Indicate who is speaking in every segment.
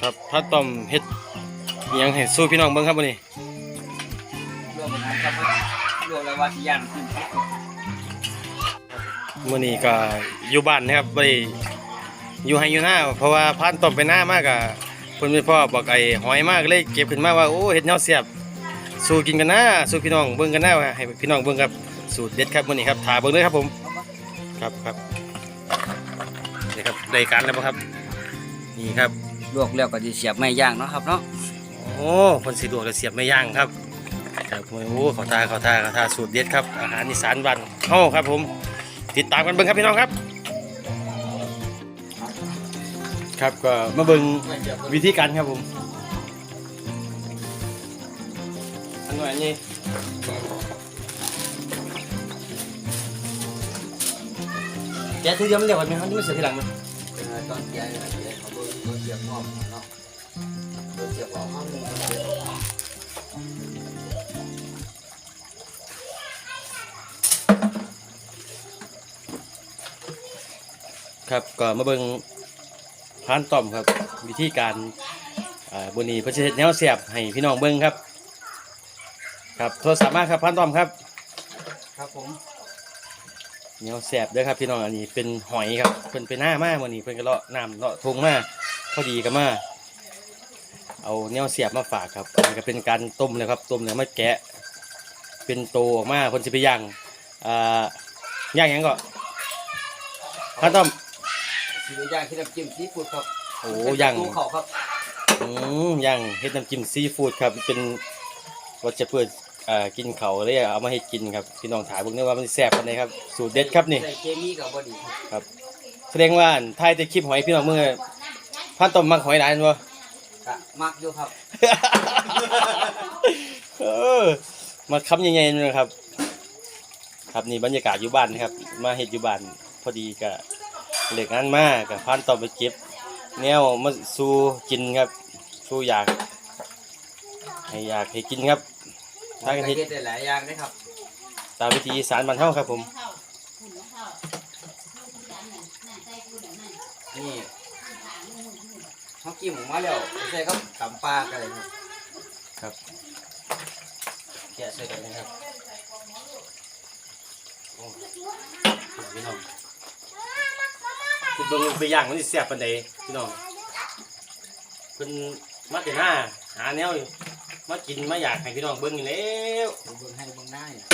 Speaker 1: ครับพระต้อมเฮ็ดอิหยังให้สู้พี่น้องเบิ่งครับวันนี้
Speaker 2: รวมกันครับว่ารวมแล้วว่าที่ย่างขึ้น
Speaker 1: มื้อนี้ก็อยู่บ้านนะครับบ่ได้อยู่ให้อยู่หน้าเพราะว่าพานต้อมไปหน้ามากอะเพิ่นเป็นพ่อบอกไอ้หอยมากเลยเก็บขึ้นมาว่าโอ้เฮ็ดแนวเสียบสู้กินกันนะสู้พี่น้องเบิ่งกันนะให้พี่น้องเบิ่งครับสูตรเด็ดครับมื้อนี้ครับถ่าเบิ่งเลยครับผมครับครับนี่ครับได้การแล้วบ่ครับนี่ครับ
Speaker 2: ลวกแล้วก็จะเสียบไม่ย่างเนาะครับเนาะ
Speaker 1: โอ้คนสีดวกจะเสียบไม่ย่างครับครับโอ้เขาทาเขาทาเขาทาสูตรเด็ดครับ อาหารอีสานบ้านเฮาครับผม ติดตามกันเบิ่งครับพี่น้องครับ ครับก็มาเบิ่งวิธีการครับผมอันนี้อันนี้แกถือเดียวมันเดียวกันไหมครับที่มันเสียทีหลังไหม
Speaker 2: ตอนเสียเนี่ยเขาโดนโดนเสียบพร้อมเนาะโดนเสียบออกห้องนึง
Speaker 1: ครับก็มาเบิ่งพานต่อมครับ วิธีการอ่าบนนี้เพื่อจะเฮ็ดแนวเสียบให้พี่น้องเบิ่งครับ ครับโทรศัพท์มาครับพานต่อมครับ
Speaker 2: ครับผม
Speaker 1: แนวเสียบเด้วยครับพี่น้องอันนี้เป็นหอยครับเพิ่นเป็นหน้ามากวันนี้เพิ่นก็เลาะน้ำเลาะทงมา พอดีก็มาเอาแนวเสียบมาฝากครับอันนี้ก็เป็นการต้มเลยครับ ต้มแล้วมาแกะ เป็นโตออกมาคนสิไปย่างอ่าย่างหยังก็พานต่อม
Speaker 2: สีย่างที่น้ำจิ้มซีฟู้ดครับ
Speaker 1: โอ้ย่าง
Speaker 2: ปูเขาครับ
Speaker 1: อืมย่างเฮ็ดน้ำจิ้มซีฟู้ดครับ เป็นวัชพืชอ่ากินเขาเลยเอามาให้กินครับพี่น้องถามเบิ่งเด้อว่ามันแซ่บปานใดครับสูตรเด็ดครับนี่
Speaker 2: ใส่เคมีกับบอดีครับ
Speaker 1: แสดงว่าอันถ่ายแต่คลิปหอยพี่น้องเมื่อ พันต้มมักหอยหลายอันบ่
Speaker 2: กะมักอยู่ครับ
Speaker 1: เออมาคำใหญ่ๆนี่นะครับ ครับนี่บรรยากาศอยู่บ้านนะครับ มาเฮ็ดอยู่บ้านพอดีก็เลิกงานมาก็พันต้อมไปเก็บ แนวมาสู่กินครับ สู่อยาก ให้อยากให้กินครับ
Speaker 2: ทางเฮ็ดได้หลายอย่างนะครับ
Speaker 1: ตามวิธีอีสารบ้านเฮาครับผม
Speaker 2: นี่ เขากินหมูมาแล้วใส่ครับตำปลากันเลยครับ
Speaker 1: แกะใส่กันนะครับโอ้พี่น้องคือเบิ่งไปย่างมันสิแซ่บปานใดพี่น้องเพิ่นมาแต่หน้าหาแนวอยู่มากินมาอยากให้พี่น้องเบิ่งอยู่แล้ว
Speaker 2: เบิ่งให้เบิ่งได้เนี่ย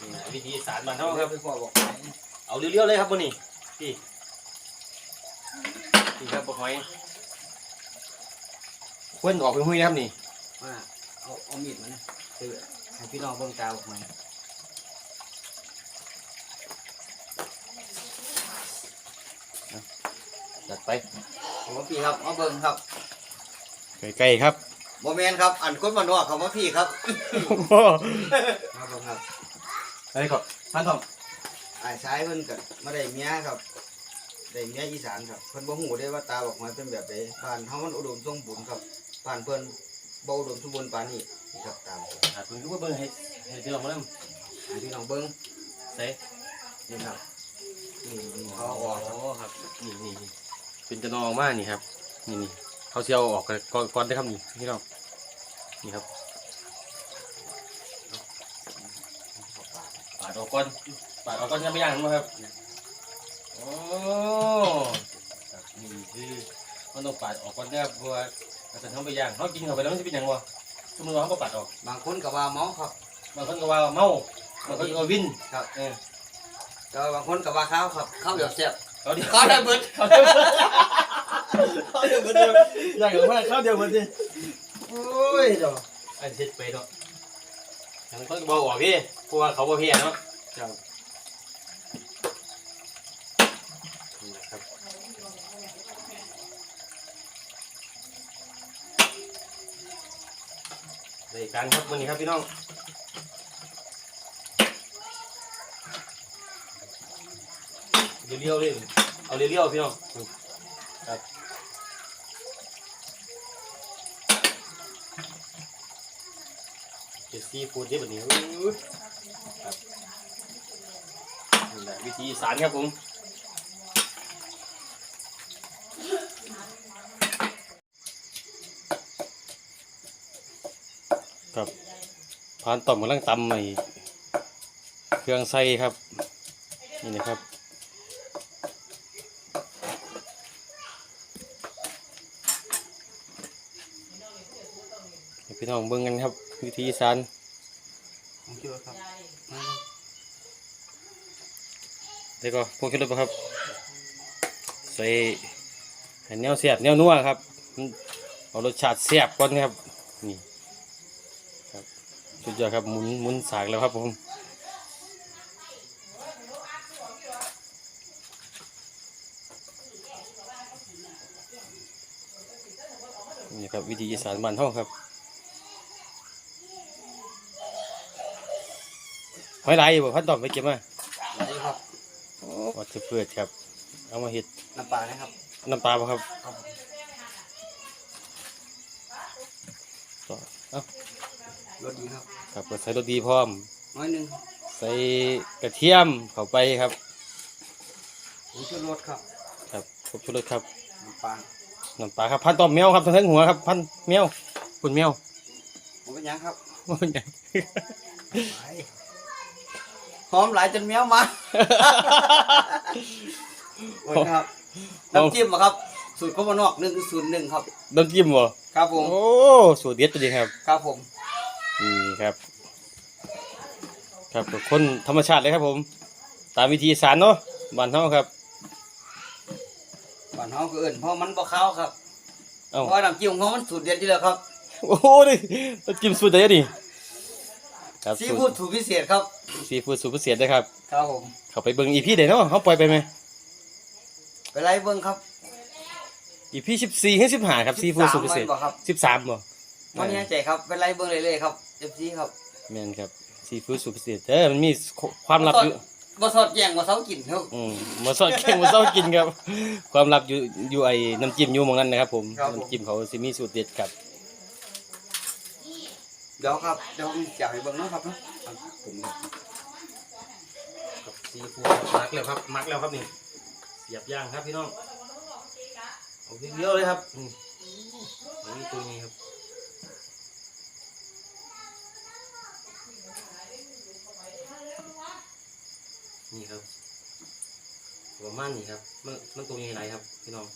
Speaker 1: นี่นะวิธีอีสารบ้านเฮา
Speaker 2: เอา
Speaker 1: ค
Speaker 2: ครั
Speaker 1: รั
Speaker 2: บบไปพ่อบอก
Speaker 1: เอาเรียวๆเลยครับมื้อนี้พี่พี่ครับบ่หอย ควรออกไปหุ้ยนะครับนี่
Speaker 2: ว่าเอาเอามีดมานะคือให้พี่น้องเบิ่งตาบอกไหม
Speaker 1: จัดไป
Speaker 2: ผมว่าพี่ครับเอาเบิ่งครับ
Speaker 1: ใกล้ๆครับ
Speaker 2: โมเมนครับ อันคนมานอกเขาว่าพี่ครับมาเบิ่งครับ
Speaker 1: อะไรก่อนท่านทอม
Speaker 2: ไอ้ายซ้ายเพิ่นก็มาได้เมียครับได้เมียอีสานครับเพิ่นบ่ฮู้ได้ว่าตาบอกหอยเป็นแบบใดบ้านเฮามันอุดมสมบูรณ์ครับ บ้านเพิ่นบ่อุดมสมบูรณ์ปานนี้นี่ครับตาม
Speaker 1: อะคุณก็เบิ่งให้ให้พี่น้องมาเริ่ม
Speaker 2: ให้พี่น้องเบิ่ง
Speaker 1: ใส่
Speaker 2: นี่ครับนี่นี่
Speaker 1: อ๋
Speaker 2: เขา
Speaker 1: อ
Speaker 2: เอาออกครับ
Speaker 1: ครับนี่นี่นี่เป็นจะนองมากนี่ครับนี่นี่เขาเชียวออกก่อนก่อนได้ครับนี่พี่น้องนี่ครับปาดออกก่อนปาดออกก่อนยังไม่ย่างมั้งครับโอ้ครับนี่คือมันต้องปาดออกก่อนนะครับเพราะว่า ถ้าเกิดเขาไปย่างเขากินเข้าไปแล้วมันจะเป็นหยังวะสมมติว่าเขาก็ปาดออก
Speaker 2: บางคนก็ว่าเมาครับ
Speaker 1: บางคนก็ว่าเมาบางคนก็ว่าวิน
Speaker 2: ครับ
Speaker 1: เออ
Speaker 2: แต่ว่าบางคนก็ว่าข้าวครับข้าวเดียวแซ่บ
Speaker 1: เขาเดียว
Speaker 2: ข้าวได้เบิด
Speaker 1: ข้าวเดียวข้าวเดียวเหมือนเดิมอยากเห็นว่าข้าวเดียวเหมือนเดิมโอ้ยเดี๋ยวไอ้เช็ดไปเนาะทางคนก็บอกออกพี่เพราะว่าเขาบอกเพี้ยเนาะ ครับนี่นะครับ รายการครับวันนี้ครับพี่น้องเรียวๆเลยเอาเรียวๆพี่น้องครับเจ็ดซีฟูดเยอะแบบนี้ครับวิธีอีสารครับผม ครับพานต่อมกำลังตำใหม่เครื่องใส่ครับ นี่นะครับให้พี่น้องเบิ่งกันครับ วิธีอีสาน
Speaker 2: ผมคิดว่าครับ
Speaker 1: แล้วก็พวกขึ้นรถครับ ใส่ให้แนวเสียบแนวนัวครับมันเอารสชาติเสียบก่อนครับนี่ครับ สุดยอดครับหมุนหมุนสากแล้วครับผมนี่ครับวิธีอีสานบ้านเฮาครับหอยลายอยู่บ่พันตอบไปเก็บมา
Speaker 2: นี่ครับ
Speaker 1: วัตถุพืชครับ เอามาเห็ด
Speaker 2: น้ำปลานะครับ
Speaker 1: น้ำปลาบ่ครับ
Speaker 2: ครับผม
Speaker 1: ต่อเอ้าร
Speaker 2: สดีครับ
Speaker 1: ครับก็ใส่รสดีพร้อม
Speaker 2: น้อยหนึง
Speaker 1: ใส่กระเทียมเข้าไปครับ
Speaker 2: ผมชื่อรสครับ
Speaker 1: ครับครบชุดเลยครับ
Speaker 2: น้ำปลา
Speaker 1: น้ำปลาครับพันต้อมแมวครับทั้งหัวครับ พันแมวคุณแมว
Speaker 2: ผมเป็นหยังครับ
Speaker 1: ว่าเป็นหยัง
Speaker 2: หอมหลายจนแมวมาโอ้ยครับน้ำจิ้มอะครับ สูตรข้าวมันนอกหนึ่งศูนย์หนึ่งครับ
Speaker 1: น้ำจิ้มบ่
Speaker 2: ครับผม
Speaker 1: โอ้สูตรเด็ดตัวนี้ครับ
Speaker 2: ครับผม
Speaker 1: นี่ ครับ ครับคนธรรมชาติเลยครับผม ตามวิธีอีสารเนาะบ้านเฮาครับ
Speaker 2: บ้านเฮาก็เอิ่นเพราะมันบ่ขาวครับ
Speaker 1: เอ้า
Speaker 2: เพราะน้ำจิ้มของมันสูตรเด็ดอยู่แล้วครับ
Speaker 1: โอ้โหนี่น้ำจิ้มสูตรเด็ดนี่ครับ
Speaker 2: ซี
Speaker 1: สูต
Speaker 2: ฟู้ด
Speaker 1: ร
Speaker 2: สูตรพิเศษครับ
Speaker 1: ซีฟู้ดสูตรพิเศษนะครับ
Speaker 2: ครับผม
Speaker 1: เขาไปเบิ่งอีพีเดเนาะเขาปล่อยไปไหม
Speaker 2: ไปไล่เบิ่งครับ
Speaker 1: อีพีสิบสี่ให้สิบห้าครับซีฟู้ดสูตรพิเศษ
Speaker 2: 13บ่ครับ
Speaker 1: สิบสามบ่
Speaker 2: วันนี้ใจครับไปไล่เบิ่งเลยเลยๆครับ FC ครับ
Speaker 1: แม่นครับซีฟู้ดสูตรพิเศษเออมันมีความลับอยู่
Speaker 2: บ่สอดแย่งบ่เซากินครับ
Speaker 1: อืมมาซอดเก่งมาเศร้ากินครับ ความลับอยู่อยู่ไอ้น้ำจิ้มอยู่หมองนั้นนะครับผมน้ำจิ้มเขาสิมีสูตรเด็ดครับ
Speaker 2: เดี๋ยวครับเดี๋ยวผมจะให้เบิ่งเนาะครับเนาะผม
Speaker 1: ซีฟู้ดมักแล้วครับมักแล้วครับนี่เสียบย่างครับพี่น้องเอาเยอะๆเลยครับอืมอันนี้ตัวนี้ครับ นี่ครับประมาณนี้ครับ มันมันตัวนี้ไรครับพี่น้อง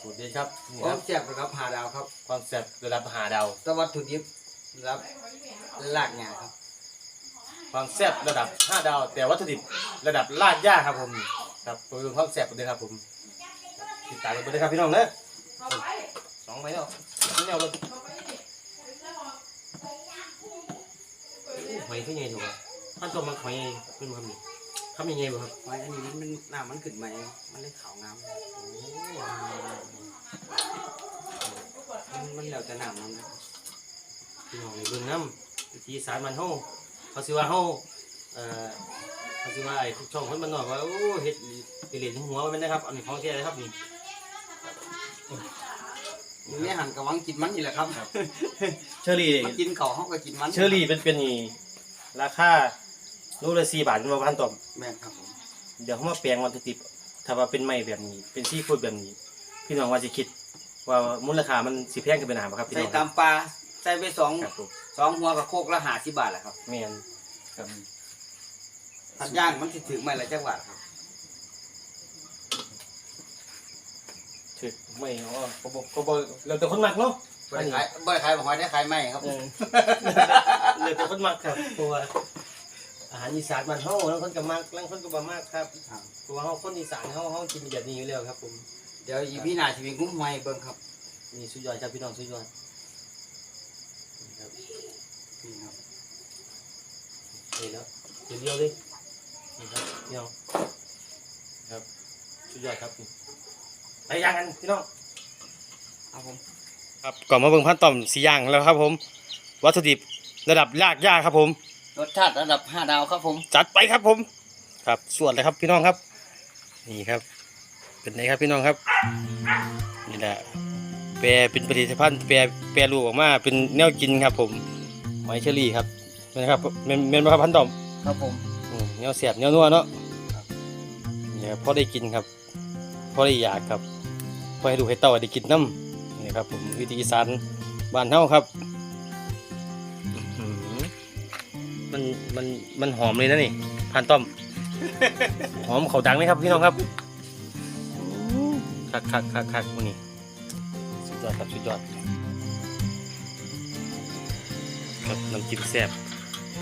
Speaker 1: สูตรเด็ดครับนี่
Speaker 2: ผ
Speaker 1: ครั
Speaker 2: ม
Speaker 1: บ
Speaker 2: แซ่บนะครับหาดาวครับ
Speaker 1: ความแซ่บระดับหาดาว
Speaker 2: แตวัตถุดิบรับลากงาครับ
Speaker 1: ความแซ่บระดับ5ดาว แต่วัตถุดิบระดับลาดย่าครับผมครับไปดูความแซ่บกันเลยครับผมติดตามกันไปเลยครับพี่น้องเนอะสองไม้แล้วไม่เอาเลยห อยขึ้นยังไงถูกป่ะท่านตัวมันหอยขึ้นมาครับนี่ทำยังไงบ้างครับ
Speaker 2: ไว้อันนี้มันน้ำมันขึ้นมาเองมันเลยขาวงามมันมันแล้วแต่น้ำมันนะ
Speaker 1: พี่น้องในเบื้องน้ำวิธีสารมันเฮาเขาสิว่าเฮาเอ่อเขาสิว่าไอ้ทุกช่องคนมันนอกว่าโอ้เฮ็ดไปเล่นหัวมันนะครับอันนี้ของแท้เลยครับนี่
Speaker 2: มันไม่หันกับวังกินมันนี่แหละครับ
Speaker 1: เชอรี่
Speaker 2: มันกินเขาเขาก็กินมัน
Speaker 1: เชอรี่เป็นเป็นนี่ ราคาลูกละสี่บาทมาพันต่อม
Speaker 2: แม่นครับผม
Speaker 1: เดี๋ยวเขามาแปลงวัตถุดิบถ้าว่าเป็นไม้แบบนี้ เป็นซีฟู้ดแบบนี้ พี่น้องว่าจะคิด ว่ามูลค่ามันสิแพงขึ้นไปหนาบ่ครับพี่
Speaker 2: ใส่
Speaker 1: น้องค
Speaker 2: ตา
Speaker 1: รับ
Speaker 2: มปลาใส่ไปสอง
Speaker 1: ครับผม
Speaker 2: สองหัวกับโคกละหาสิบบาทแหละครับ
Speaker 1: แม่นครับ
Speaker 2: ทันย่างมันสิถึงไม่ละจังหวัดครับ
Speaker 1: ถึกไม่อ๋อก็บอกก็บอกเราแต่คนมักเนาะ
Speaker 2: บ่ได้ขายบ่ได้ขายบ่หอยได้ขายไหมครับ
Speaker 1: เออ เหลือแต่คนมักครับเพราะว่าอาหารอีสานบ้านเฮาบางคนก็มักบางคนก็บ่มักครับ
Speaker 2: ครับ
Speaker 1: เพราะว่าเฮาคนอีสานเฮาเฮากินแบบนี้อยู่แล้วครับ ผม
Speaker 2: เดี๋ยวอีพี่หน้าสิเป็นกุ้งหอยเบิ่งครับ
Speaker 1: นี่สุดยอดครับพี่น้องสุดยอดนี่ครับ
Speaker 2: นี่ครับ
Speaker 1: เห็นแล้วเดียวเลยนี่ครับพี่น้องครับสุดยอดครับนี่ไปย่างกันพี่น้อง
Speaker 2: ครับผม
Speaker 1: ครับก่อนมาเบิ่งพันต่อมสีย่างแล้วครับผม วัตถุดิบ ระดับยากยากครับผม
Speaker 2: รสชาติระดับห้าดาวครับผม
Speaker 1: จัดไปครับผม ครับส่วนเลยครับพี่น้องครับ นี่ครับ เป็นไงครับพี่น้องครับ นี่แหละแปรเป็นผลิตภัณฑ์แปรแปรรูปออกมาเป็นแนวกินครับ ผมหอยเชอรี่ครับนะครับเมนเมนบ่ครับพันต่อม
Speaker 2: ครับผม
Speaker 1: อืมแนวเสียบแนวนัวเนาะนี่ครับพอได้กินครับพอได้อยากครับพอให้ดูกให้เต่าได้กินน้นี่ครับผมวิธีอีสานบ้านเฮาครับ มันมันมันหอมเลยนะนี่พันต้อม หอมเขาดังเลยครับพี่น้องครับคักคักคักคักวันนี้สุดยอดครับสุดยอดครับน้ำจิ้มแซ่บ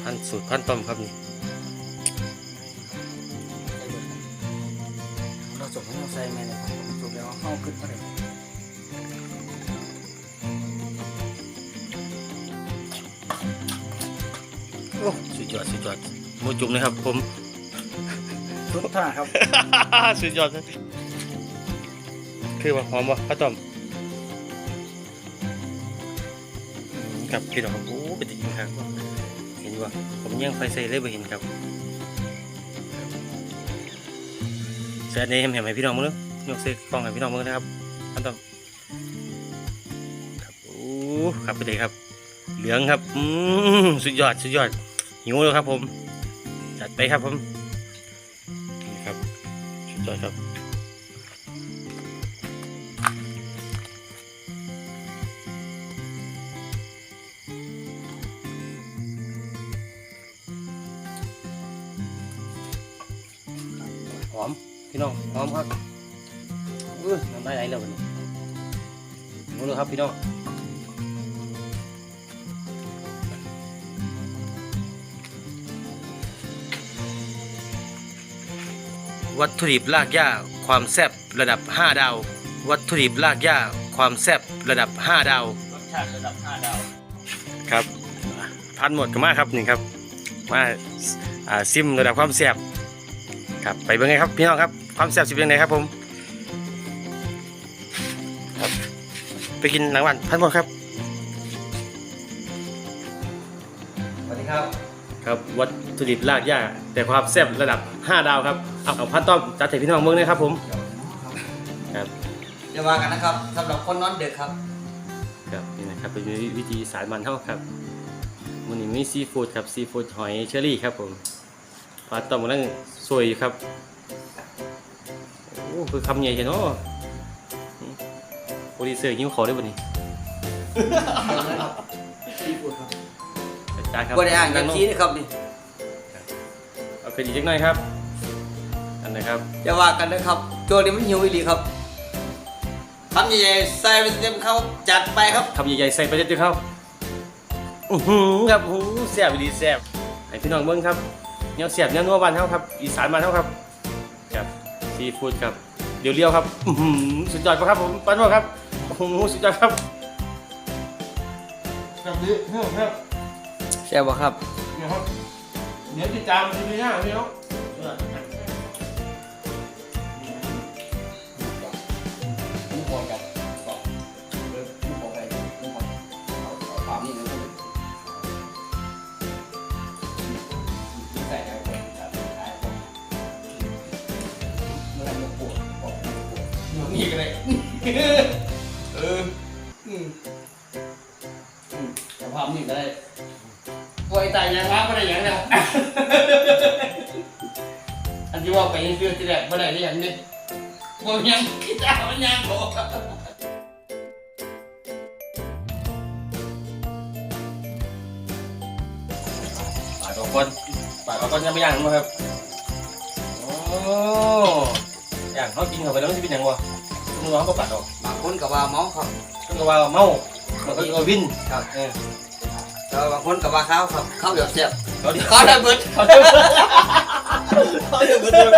Speaker 1: พันสูตรพันต้อมครับนี่
Speaker 2: เราส่งให้เราใส่แม่เลยครับผส่งแล้วเข้าขึ้นมา ย
Speaker 1: โอ้สุดยอดสุดยอดหมูจุ่มเลยครับ ผม
Speaker 2: ทุกท่าครับ
Speaker 1: สุดยอดนะคือว่าหอมวะข้าวต้มอืมครับพี่น้องครับโอ้เป็นจริงครับเห็นว่าผมยังไฟใส่เลยไม่เห็นครับเสียในเห็นไหมพี่น้องมึงเนอะยกเซ็กกล้องให้พี่น้องมึงนะครับข้าวต้มครับโอ้ครับไปเลยครับ เหลืองครับ อืมสุดยอด สุดยอด หิวแล้วครับ ผม จัดไปครับผมนี่ครับสุดยอดครับหอมพี่น้องหอมครับเออน้ำได้ไหลแล้ววันนี้หิวแล้วครับพี่น้อง วัตถุดิบลากหญ้าความแซ่บระดับ 5 ดาว วัตถุดิบลากหญ้าความแซ่บระดับ 5 ดาว
Speaker 2: รสชาติระดับ 5 ดาว
Speaker 1: ครับพันหมดกันมากครับนี่ครับ มาอ่าซิมระดับความแซ่บครับไปเป็นไงครับพี่น้องครับความแซ่บสิเป็นไงครับผมครับไปกินหลังวันพันหมดครับ
Speaker 2: สวัสดีครับ
Speaker 1: ครับวัตถุดิบลากหญ้าแต่ความแซ่บระดับ 5 ดาวครับเอาเอาพันต้อมจัดให้พี่น้องเมืองเลยครับผมครับ
Speaker 2: จะว่ากันนะครับสำหรับคนนอนดึกครับ
Speaker 1: ครับนี่นะครับเป็นวิธีสารมันเท่าครับมันนี้มีซีฟู้ดครับซีฟู้ดหอยเชอรี่ครับผมปลาต้มกำลังสวยอยู่ครับโอ้คือคำใหญ่เห็นเนาะโปรดิวเซอร์ยิ้มขอได้บ่นี่
Speaker 2: ซีฟู้ดครับ
Speaker 1: จัดจานครับ
Speaker 2: บ่ได้อ่านอย่างชี้นะครับนี่
Speaker 1: เอาเป็นอีกจักหน่อยครับ อันไหนครับ
Speaker 2: จะว่ากันนะครับโจนี้มันหิวอีหลีครับทำใหญ่ๆใส่ไปเต็มเขาจัดไปครับ
Speaker 1: คำใหญ่ๆใส่ไปเด็ดๆครับอื้อหือครับหูแซ่บดีแซ่บให้พี่น้องเบิ่งครับเนื้อแซ่บเนื้อนัวบ้านเฮาครับ อีสานบ้านเฮาครับครับซีฟู้ดครับเรียวๆครับอื้อหือสุดยอดปะครับผมปันว่าครับโอ้โหสุดยอดครับครับนี่ครับ
Speaker 2: ใช่ป่ะครับ
Speaker 1: เนี่ยครับเดี๋ยวติดตามทีนี้นะพี่น้อง
Speaker 2: ผู้พอกันก็เออผู้พอไปผู้พอเอาเอาความนี่เลยใส่แล้วก็จัดท้ายผมเมื่อไหร่มันปวดปวดปวดนี่ก็เลยเอออืมอืมเอาความนี่ก็ได้ป่วย ตายยังรักไม่ได้ยังแล้วอันที่ว่าไปยังเชื่อที่แรกไม่ได้ได้ยังนี่บ่ยังคิดเอามันยังบ่
Speaker 1: ปากของคนปากของคนยังไม่ย่างมั้งครับโอ้ย่างเขากินเข้าไปแล้วมันจะเป็นยังวะมึงร้องก็ปัดออก
Speaker 2: บางคนก็ว่าเมาครับ
Speaker 1: มึงก็ว่าเมามันก็เอาวิน
Speaker 2: ครับ
Speaker 1: เออ
Speaker 2: แล้วบางคนก็ว่าข้าวครับข้าวเดือดเสียบ
Speaker 1: เขาเดี๋ยว
Speaker 2: ข้าวได้เบิด
Speaker 1: เขาเดี๋ยวเขาเดี๋ยว